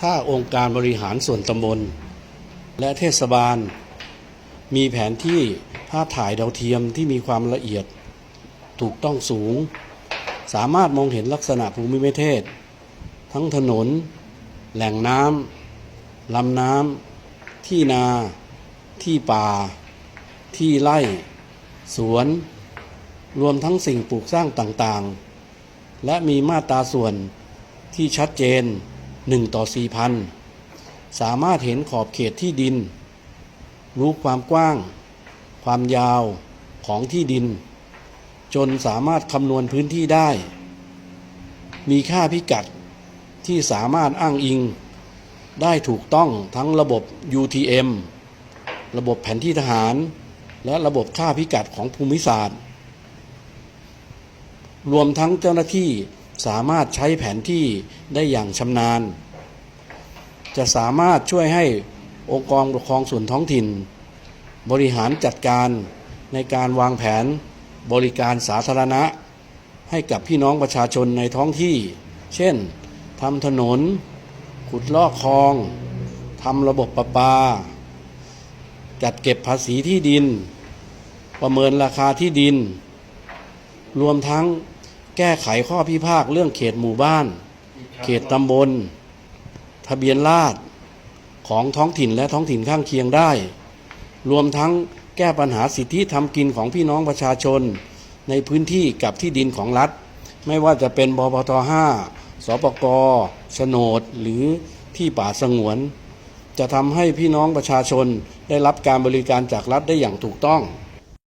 ถ้าองค์การบริหารส่วนตำบล และเทศบาล มีแผนที่ภาพถ่ายดาวเทียมที่มีความละเอียด ถูกต้องสูง สามารถมองเห็นลักษณะภูมิประเทศ ทั้งถนน แหล่งน้ำลำน้ำที่นา ที่ป่า ที่ไร่ สวน รวมทั้งสิ่งปลูกสร้างต่างๆ และมีมาตราส่วนที่ชัดเจน 1 ต่อ 4,000 สามารถเห็นขอบเขตที่ดิน รู้ความกว้าง ความยาวของที่ดิน จนสามารถคำนวณพื้นที่ได้ มีค่าพิกัดที่สามารถอ้างอิง ได้ถูกต้องทั้งระบบ UTM ระบบแผนที่ทหาร และระบบค่าพิกัดของภูมิศาสตร์ รวมทั้งเจ้าหน้าที่ สามารถใช้แผนที่ได้อย่างชำนาญ จะสามารถช่วยให้องค์กรปกครองส่วนท้องถิ่น บริหารจัดการในการวางแผนบริการสาธารณะ ให้กับพี่น้องประชาชนในท้องที่ เช่นทำถนน ขุดลอกคลองทำระบบประปา จัดเก็บภาษีที่ดิน ประเมินราคาที่ดิน รวมทั้ง แก้ไขข้อพิพาทเรื่องเขตหมู่บ้าน เขตตำบล ทะเบียนราษฎร์ของท้องถิ่นและท้องถิ่นข้างเคียงได้ รวมทั้งแก้ปัญหาสิทธิทำกินของพี่น้องประชาชน ในพื้นที่กับที่ดินของรัฐ ไม่ว่าจะเป็นบพท5สปกโฉนด หรือที่ป่าสงวน จะทำให้พี่น้องประชาชนได้รับการบริการจากรัฐได้อย่างถูกต้อง